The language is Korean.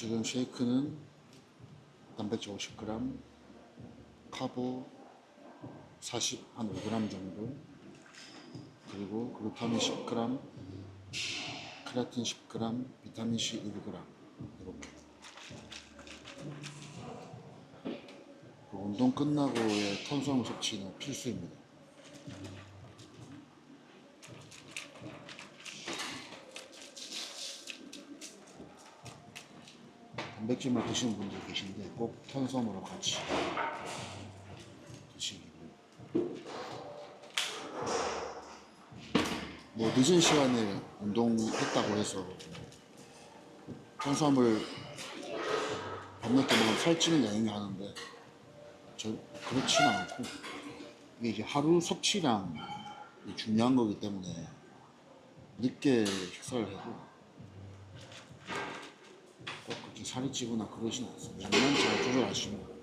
지금 쉐이크는 단백질 50g, 카보 40, 한 5g 정도, 그리고 글루타민 10g, 크레아틴 10g, 비타민 C 1g 이렇게. 그 운동 끝나고의 탄수화물 섭취는 필수입니다. 단백질만 드시는 분들 계신데 꼭 탄수화물하고 같이 드시기 뭐 늦은 시간에 운동했다고 해서 탄수화물 밤늦게 먹으면 살찌는 영향이 하는데 저 그렇지는 않고 이게 이제 하루 섭취량이 중요한 거기 때문에 늦게 식사를 해도 꼭 그렇게 살이 찌거나 그러진 않습니다. 양만 잘 조절하시면